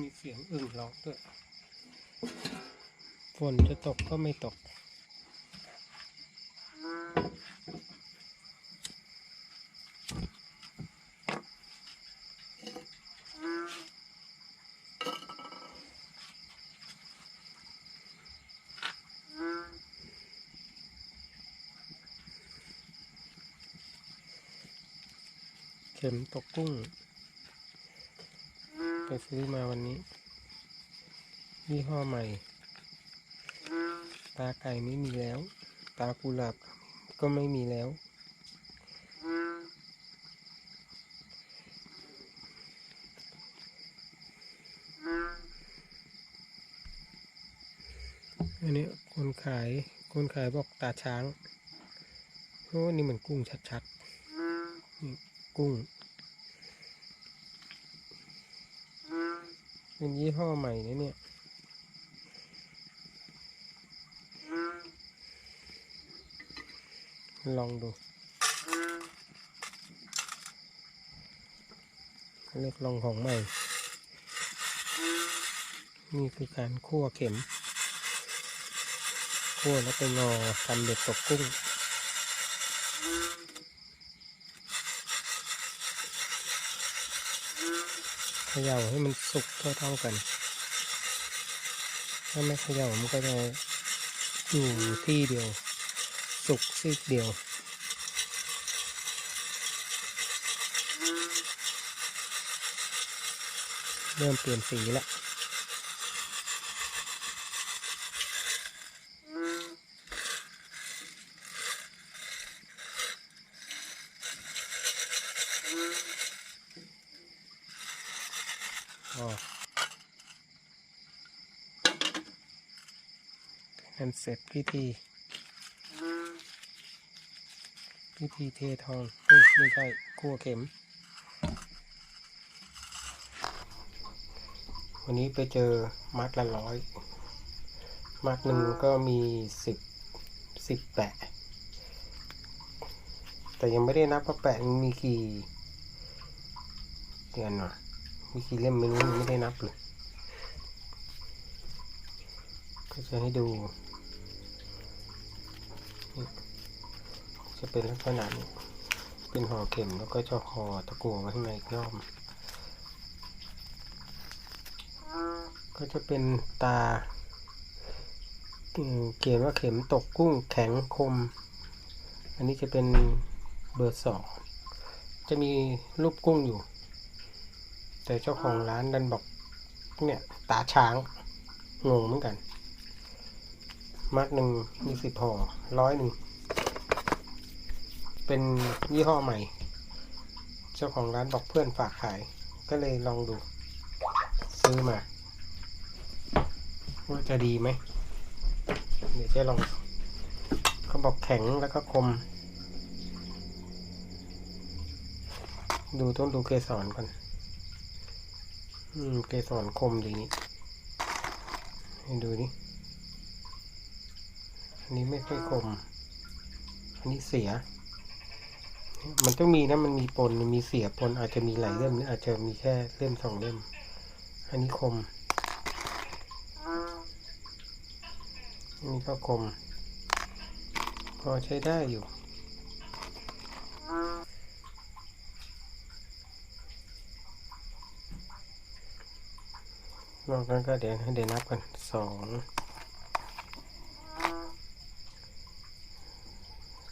มีเสียงอึ่งร้องด้วย ฝนจะตกก็ไม่ตก เข็มตกกุ้ง ไปซื้อมาวันนี้ยี่ห้อใหม่ ตาไก่ไม่มีแล้ว ตากุหลาบก็ไม่มีแล้ว อันนี้คนขายคนขายบอกตาช้างโอ้นี่มันกุ้งชัดๆกุ้ง เป็นยี่ห้อใหม่นะเนี่ยลองดู เลือกลองของใหม่ นี่คือการคั่วเข็ม คั่วแล้วไปงอทำเด็ดตกกุ้ง เขย่าให้มันสุกเท่าๆกัน ถ้าไม่เขย่ามันก็จะอยู่ที่เดียว สุกซีกเดียวเริ่มเปลี่ยนสีแล้ว ออกนั่น เสร็จพิธี พิธีเททองอไม่ใช่คั่วเข็ม วันนี้ไปเจอมัดละร้อย มัดหนึ่งก็มีสิบสิบแปะ แต่ยังไม่ได้นับว่าแปะมีกี่เดือนวะมีกี่เล่มไม่รู้ไม่ได้นับเลยก็จะให้ดูนี่จะ เป็นลักษณะนี้ เป็นห่อเข็มแล้วก็จะห่อตะกั่วไว้ข้างในอีกรอบก็จะเป็นตาเขียนว่าเข็มตกกุ้งแข็งคม อันนี้จะเป็นเบอร์สองจะมีรูปกุ้งอยู่ แต่เจ้าของร้านดันบอกเนี่ยตาช้างงงเหมือนกัน มัดหนึ่งมีสิบห่อร้อยหนึ่ง เป็นยี่ห้อใหม่ เจ้าของร้านบอกเพื่อนฝากขาย ก็เลยลองดู ซื้อมา ว่าจะดีไหม เดี๋ยวจะลองเขาบอกแข็งแล้วก็คม ดูต้องดูเกสรก่อน อืม เกสรคมดีนี่ให้ดูดิอันนี้ไม่ค่อยคม อันนี้เสีย มันต้องมีนะมันมีปนมันมีเสียปนอาจจะมีหลายเล่มหรืออาจจะมีแค่เล่มสองเล่ม อันนี้คมอันนี้ก็คม พอใช้ได้อยู่นอกนั้นก็เดี๋ยวให้เดี๋ยวนับกันสอง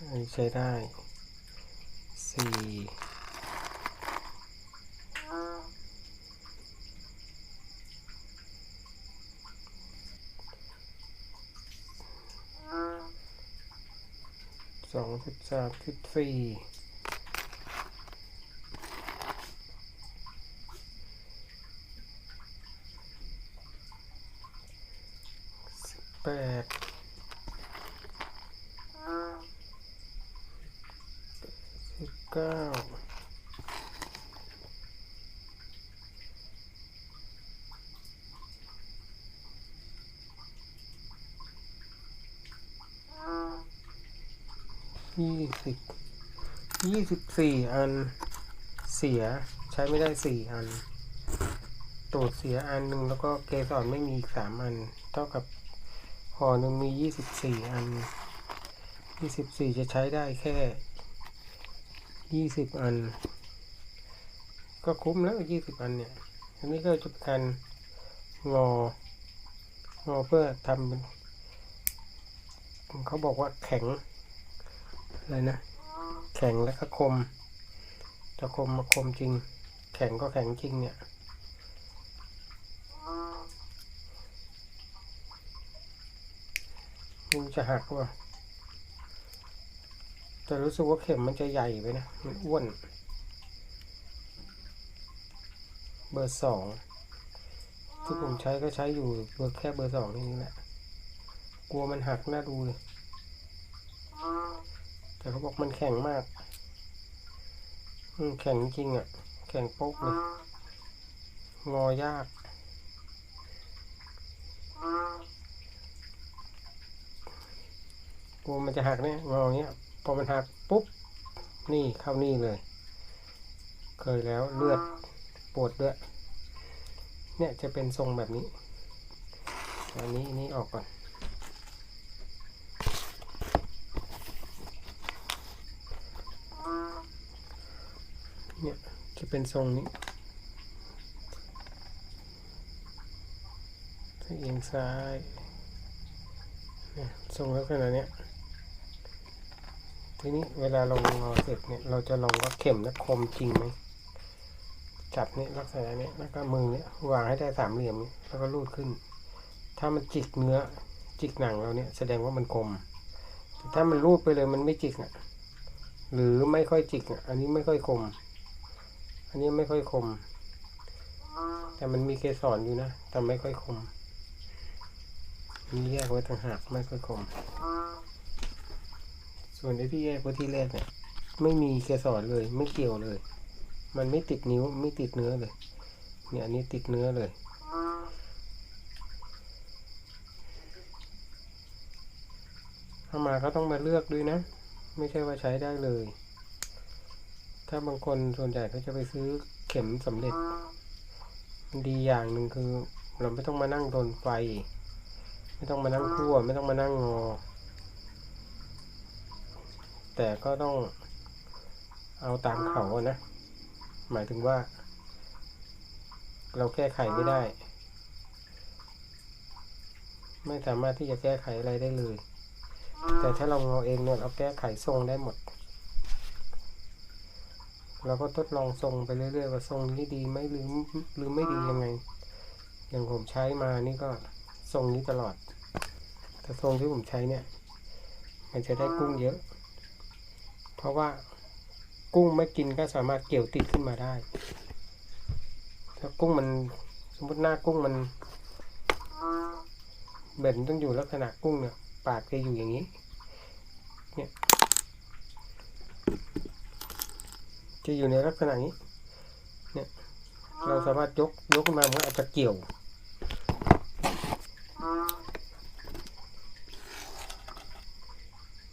อันนี้ใช้ได้ สี่สองสิบสามสิบสี่สิบแปดสิบ เก้ายี่สิบยี่สิบสี่อันเสียใช้ไม่ได้สี่อันตูดเสียอันหนึ่งแล้วก็เกสรไม่มีอีกสามอัน เท่ากับห่อหนึ่งมียี่สิบสี่อันยี่สิบสี่จะใช้ได้แค่ ยี่สิบอัน ก็คุ้มแล้วยี่สิบอันเนี่ยอันนี้ก็จะเป็นการงองอเพื่อทำเป็นเขาบอกว่าแข็งอะไรนะ แข็งแล้วก็คม จะคมมาคมจริง แข็งก็แข็งจริงเนี่ยมันจะหักว่ะ แต่รู้สึกว่าเข็มมันจะใหญ่ไปนะ มันอ้วน เบอร์สองที่ผมใช้ก็ใช้อยู่เบอร์แค่เบอร์สองนี่แหละ กลัวมันหักน่าดูเลยแต่เขาบอกมันแข็งมาก อืมแข็งจริงอะ แข็งโป๊กเลย งอยาก กลัวมันจะหักเนี่ยงอเงี้ย อมันหักปุ๊บ นี่เข้านี่เลย เคยแล้วเลือดปวดด้วย เนี่ยจะเป็นทรงแบบนี้ อันนี้นนี้ออกก่อน เนี่ยจะเป็นทรงนี้เอียงซ้ายเนี่ยทรงลักษณะเนี้ย ทีนี้เวลาเรางอเสร็จเนี่ยเราจะลองว่าเข็มนะคมจริงไหมจับเนี่ยลักษณะเนี้ยแล้วก็มือเนี่ยวางให้ได้สามเหลี่ยมนี้แล้วก็ลูดขึ้น ถ้ามันจิกเนื้อจิกหนังเราเนี่ยแสดงว่ามันคมแต่ถ้ามันลูดไปเลยมันไม่จิกอะหรือไม่ค่อยจิกอะอันนี้ไม่ค่อยคม อันนี้ไม่ค่อยคม แต่มันมีเกสรอยู่นะแต่ไม่ค่อยคมอันนี้แยกไว้ต่างหากไม่ค่อยคม ส่วนไอ้ที่แยกไว้ที่แรกเนี่ยไม่มีเกสรเลยไม่เกี่ยวเลย มันไม่ติดนิ้วไม่ติดเนื้อเลย เนี่ยอันนี้ติดเนื้อเลย ถ้ามาก็ต้องมาเลือกด้วยนะ ไม่ใช่ว่าใช้ได้เลย ถ้าบางคนส่วนใหญ่เขาจะไปซื้อเข็มสำเร็จ มันดีอย่างหนึ่งคือ เราไม่ต้องมานั่งโดนไฟ ไม่ต้องมานั่งคั่วไม่ต้องมานั่งงอ แต่ก็ต้องเอาตามเขาอะนะ หมายถึงว่า เราแก้ไขไม่ได้ ไม่สามารถที่จะแก้ไขอะไรได้เลย แต่ถ้าเรางอเองเนี่ยเราแก้ไขทรงได้หมด เราก็ทดลองทรงไปเรื่อยๆว่าทรงนี้ดีไหมหรือหรือไม่ดียังไง อย่างผมใช้มานี่ก็ทรงนี้ตลอดแต่ทรงที่ผมใช้เนี่ย มันจะได้กุ้งเยอะ เพราะว่ากุ้งไม่กินก็สามารถเกี่ยวติดขึ้นมาได้ ถ้ากุ้งมันสมมติหน้ากุ้งมันเบ็ดมันต้องอยู่ลักษณะกุ้งเนี่ย ปากจะอยู่อย่างนี้ เนี่ย จะอยู่ในลักษณะนี้ เนี่ย เราสามารถยกยกขึ้นมามันอาจจะเกี่ยว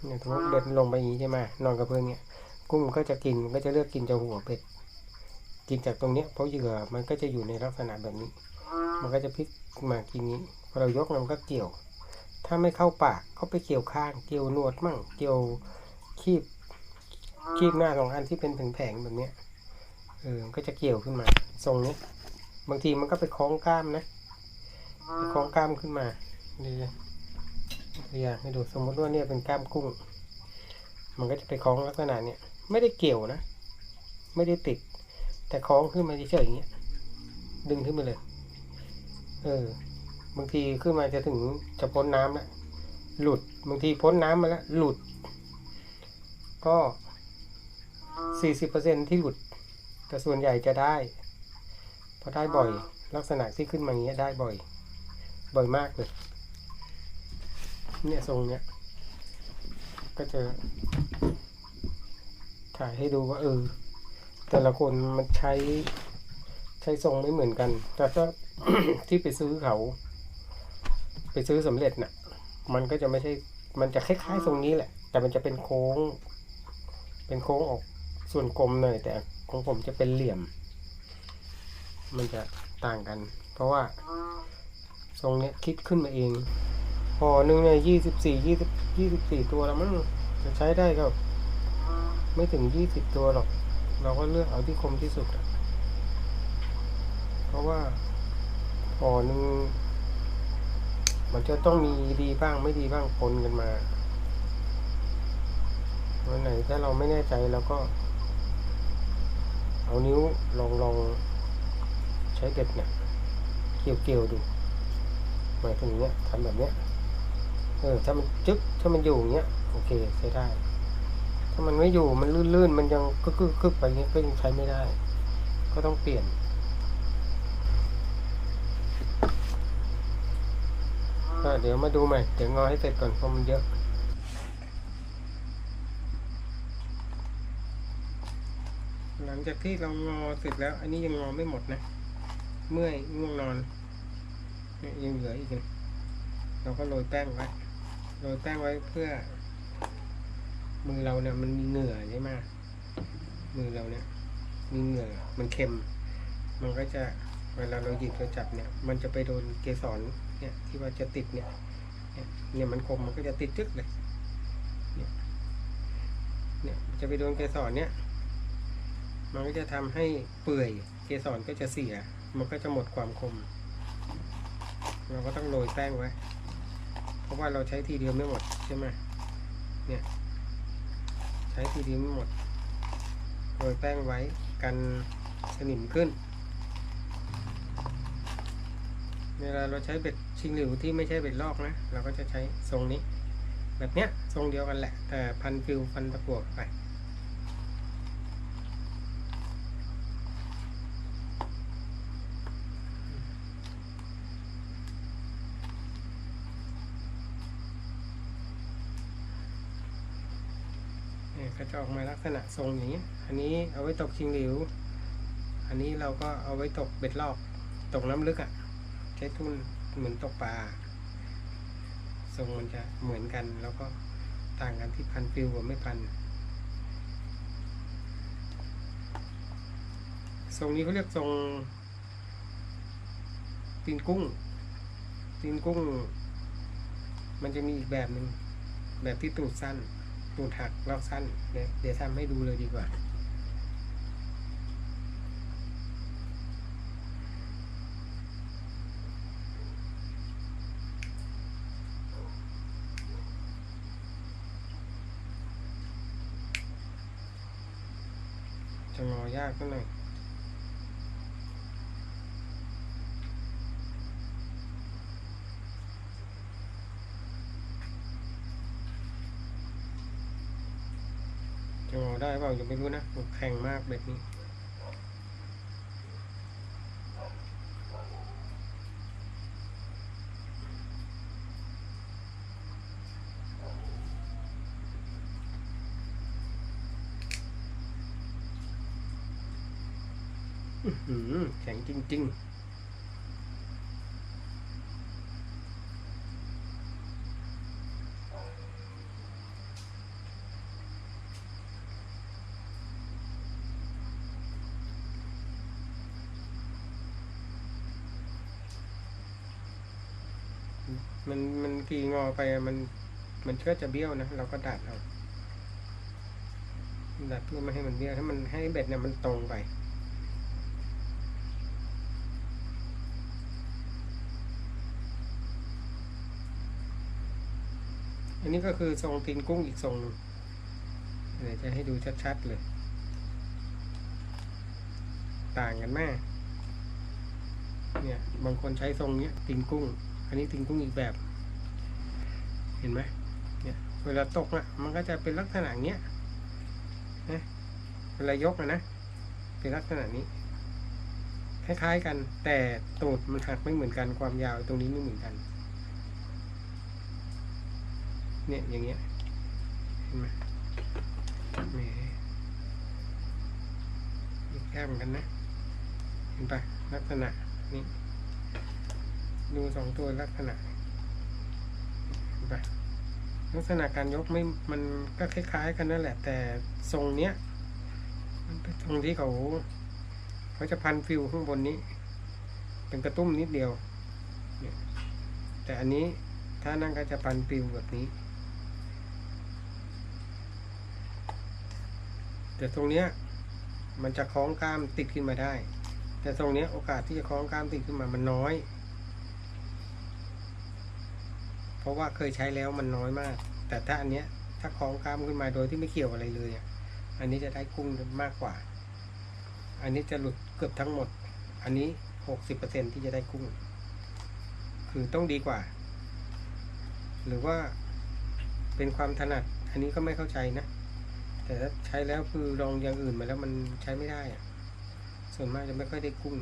เนี่ยสมมติเบ็ดลงไปอย่างนี้ใช่ไหมนอนกับเพื่อนเนี่ย กุ้งก็จะกินมันก็จะเลือกกินจากหัวเบ็ด กินจากตรงเนี้ยเพราะเหยื่อมันก็จะอยู่ในลักษณะแบบนี้ มันก็จะพลิกมากินนี้พอเรายกมันก็เกี่ยว ถ้าไม่เข้าปากก็ไปเกี่ยวข้าง เกี่ยวหนวดมั่ง เกี่ยวคีบคีบหน้าสองอันที่เป็นแผงๆแบบเนี้ยเออก็จะเกี่ยวขึ้นมาทรงนี้ บางทีมันก็ไปคล้องกล้ามนะคล้องกล้ามขึ้นมาดี ตัวอย่างให้ดูสมมติว่าเนี่ยเป็นกล้ามกุ้ง มันก็จะไปคล้องลักษณะเนี้ยไม่ได้เกี่ยวนะ ไม่ได้ติด แต่คล้องขึ้นมาเฉยๆอย่างเงี้ย ดึงขึ้นมาเลย เออ บางทีขึ้นมาจะถึงจะพ้นน้ำแล้วหลุด บางทีพ้นน้ำมาแล้วหลุด ก็สี่สิบเปอร์เซ็นที่หลุด แต่ส่วนใหญ่จะได้เพราะได้บ่อย ลักษณะที่ขึ้นมาอย่างเงี้ยได้บ่อย บ่อยมากเลย เนี่ยทรงเนี้ย ก็จะถ่ายให้ดูว่าเออ แต่ละคนมันใช้ใช้ทรงไม่เหมือนกัน แต่ถ้าที่ไปซื้อเขา ไปซื้อสำเร็จน่ะ มันก็จะไม่ใช่ มันจะคล้ายๆทรงนี้แหละ แต่มันจะเป็นโค้ง เป็นโค้งออกส่วนกลมหน่อย แต่ของผมจะเป็นเหลี่ยม มันจะต่างกัน เพราะว่าทรงเนี้ยคิดขึ้นมาเอง ห่อหนึ่งเนี่ยยี่สิบสี่ยี่สิบยี่สิบสี่ตัวแล้วมั้งจะใช้ได้ก็ไม่ถึงยี่สิบตัวหรอก เราก็เลือกเอาที่คมที่สุด เพราะว่าห่อหนึ่งมันจะต้องมีดีบ้างไม่ดีบ้างปนกันมา วันไหนถ้าเราไม่แน่ใจเราก็ เอานิ้วลองลองใช้เด็ดเนี่ยเกี่ยวเกี่ยวดูหมายถึงเนี้ยทำแบบเนี้ย ออถ้ามันจึ๊กถ้ามันอยู่อย่างเงี้ยโอเคใช้ได้ ถ้ามันไม่อยู่มันลื่นๆมันยังกึกกึกไปเงี้ยก็ยังใช้ไม่ได้ ก็ต้องเปลี่ยนเดี๋ยวมาดูใหม่เดี๋ยวงอให้เสร็จก่อนเพราะมันเยอะหลังจากที่เรางอเสร็จแล้ว อันนี้ยังงอไม่หมดนะ เมื่อยง่วงนอนยยังเหลืออีกนะเราก็โรยแป้งไว้ โรยแป้งไว้เพื่อ มือเราเนี่ยมันมีเหงื่อใช่ไหมมือเราเนี่ย มีเหงื่อมันเค็ม มันก็จะเวลาเราหยิบเราจับเนี่ย มันจะไปโดนเกสรเนี่ย ที่ว่าจะติดเนี่ยเนี่ยมันคมมันก็จะติดจึ๊กเลย เนี่ย เนี่ยจะไปโดนเกสรเนี่ย มันก็จะทำให้เปื่อย เกสรก็จะเสีย มันก็จะหมดความคม เราก็ต้องโรยแป้งไว้ เพราะว่าเราใช้ทีเดียวไม่หมดใช่ไหมเนี่ย ใช้ทีเดียวไม่หมดโรยแป้งไว้กันสนิมขึ้น เวลาเราใช้เบ็ดชิงหลิวที่ไม่ใช่เบ็ดลอกนะ เราก็จะใช้ทรงนี้ แบบเนี้ยทรงเดียวกันแหละ แต่พันฟิวพันตะกั่วไป จะออกมาลักษณะทรงอย่างนี้ อันนี้เอาไว้ตกชิงหลิว อันนี้เราก็เอาไว้ตกเบ็ดลอกตกน้ำลึกอะ่ะ ใช้ทุ่นเหมือนตกปลา ทรงมันจะเหมือนกัน แล้วก็ต่างกันที่พันฟิวกับไม่พัน ทรงนี้เขาเรียกทรงตีนกุ้ง ตีนกุ้ง มันจะมีอีกแบบหนึ่งแบบที่ตูดสั้น ตูดหักลอกสั้น เดี๋ยวเดี๋ยวทำให้ดูเลยดีกว่าจะงอยากก็หน่อย ปล่ายังไม่รู้นะแข็งมากแบบนี้แข็งจริง ๆีงอไปมันมันก็จะเบี้ยวนะเราก็ดัดเอาดัดเพื่อไม่ให้มันเบี้ยวให้มันให้เบ็ดเนี่ยมันตรงไปอันนี้ก็คือทรงตีนกุ้งอีกทรงเดี๋ยวจะให้ดูชัดๆเลย ต่างกันมากเนี่ยบางคนใช้ทรงเนี้ยตีนกุ้ง อันนี้ตีนกุ้งอีกแบบ เห็นไหมเนี่ยเวลาตกอะมันก็จะเป็นลักษณะเนี้ยนะเวลายกอะนะเป็นลักษณะนี้ คล้ายๆกัน แต่ตูดมันหักไม่เหมือนกันความยาวตรงนี้ไม่เหมือนกัน เนี่ยอย่างเงี้ยเห็นไหมแหมแคบเหมือนกันนะ เห็นปะลักษณะนี้ดูสองตัวลักษณะ ปลักษณะการยกไม่มันก็คล้ายๆ กันนั่นแหละ แต่ทรงเนี้ยมันเป็นทรงที่เขาเขาจะพันฟิวข้างบนนี้ เป็นกระตุ้มนิดเดียวเนี่ยแต่อันนี้ถ้านั่นก็จะปันปิวแบบนี้ แต่ตรงเนี้ยมันจะคล้องกล้ามติดขึ้นมาได้ แต่ตรงเนี้ยโอกาสที่จะคล้องกล้ามติดขึ้นมามันน้อย เพ ราะว่าเคยใช้แล้วมันน้อยมาก แต่ถ้าอันเนี้ยถ้าคล้องกล้ามขึ้นมาโดยที่ไม่เกี่ยวอะไรเลยอะอันนี้จะได้กุ้งมากกว่า อันนี้จะหลุดเกือบทั้งหมด อันนี้หกสิบเปอร์เซ็นที่จะได้กุ้ง คือต้องดีกว่า หรือว่าเป็นความถนัด อันนี้ก็ไม่เข้าใจนะ แต่ถ้าใช้แล้วคือลองอย่างอื่นมาแล้วมันใช้ไม่ได้อะส่วนมากจะไม่ค่อยได้กุ้ง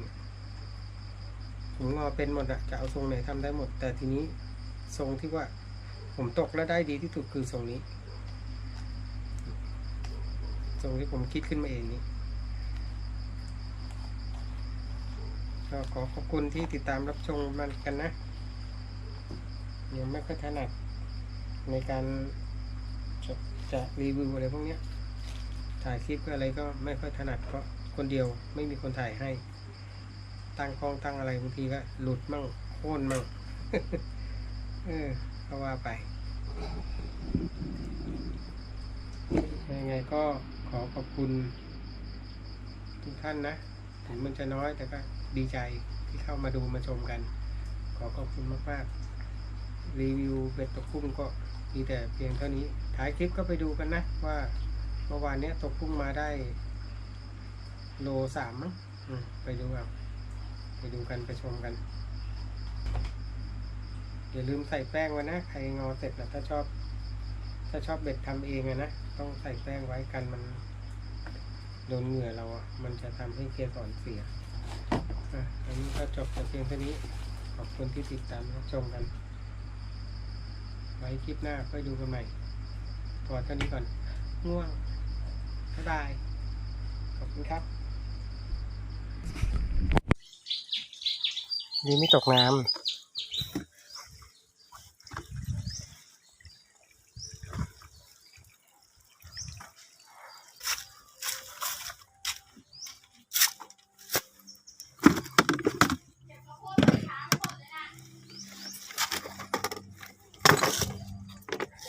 ผมงอเป็นหมดอะจะเอาทรงไหนทำได้หมด แต่ทีนี้ ทรงที่ว่าผมตกแล้วได้ดีที่สุดคือทรงนี้ ทรงที่ผมคิดขึ้นมาเองนี้ก็ขอขอบคุณที่ติดตามรับชมมันกันนะ ยังไม่ค่อยถนัดในการจะจะรีวิวอะไรพวกนี้ถ่ายคลิปอะไรก็ไม่ค่อยถนัดเพราะคนเดียวไม่มีคนถ่ายให้ ตั้งกล้องตั้งอะไรบางทีก็หลุดมั่งโค่นมั่ง เออก็ว่าไป ยังไงก็ขอขอบคุณ ทุกท่านนะ ถึงมันจะน้อยแต่ก็ดีใจที่เข้ามาดูมาชมกัน ขอขอบคุณมากๆ รีวิวเบ็ดตกกุ้งก็มีแต่เพียงเท่านี้ท้ายคลิปก็ไปดูกันนะ ว่าเมื่อวานนี้ตกกุ้งมาได้ โลสามมั้งไปดูเอาไปดูกันไปชมกัน อย่าลืมใส่แป้งไว้นะใครงอเสร็จนะถ้าชอบ ถ้าชอบเบ็ดทำเองอะนะต้องใส่แป้งไว้กันมันโดนเหงื่อเราอะมันจะทำให้เกสรเสียอะอันนี้ก็จบแต่เพียงเท่านี้ขอบคุณที่ติดตามชมกัน ไว้คลิปหน้าค่อยดูกันใหม่พอเท่านี้ก่อนง่วงบ๊ายบายขอบคุณครับดีไม่ตกน้ำ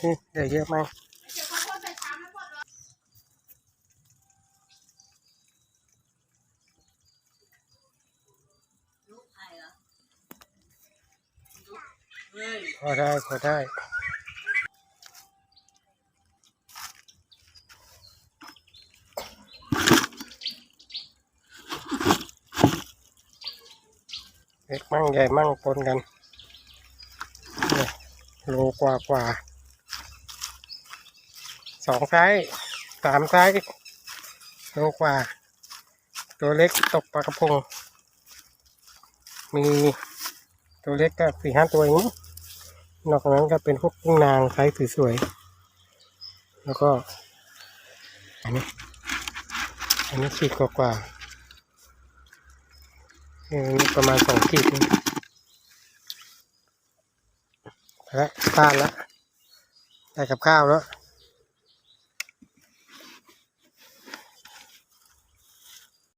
นี่เดี๋ยวเยอะไหมลูกพอได้พอได้เล็กมั่งใหญ่มั่งปนกันโลกว่ากว่า สองไซส์สามไซส์โลกว่า ตัวเล็กตกปลากระพง มีตัวเล็กก็สี่ห้าตัวเองมั้งนอกนั้นก็เป็นพวกกุ้งนางไซส์สวยๆ แล้วก็ อันนี้ อันนี้ขีดกว่าๆอันนี้ประมาณสองขีดนะแล้วทานแล้วได้กับข้าวแล้ว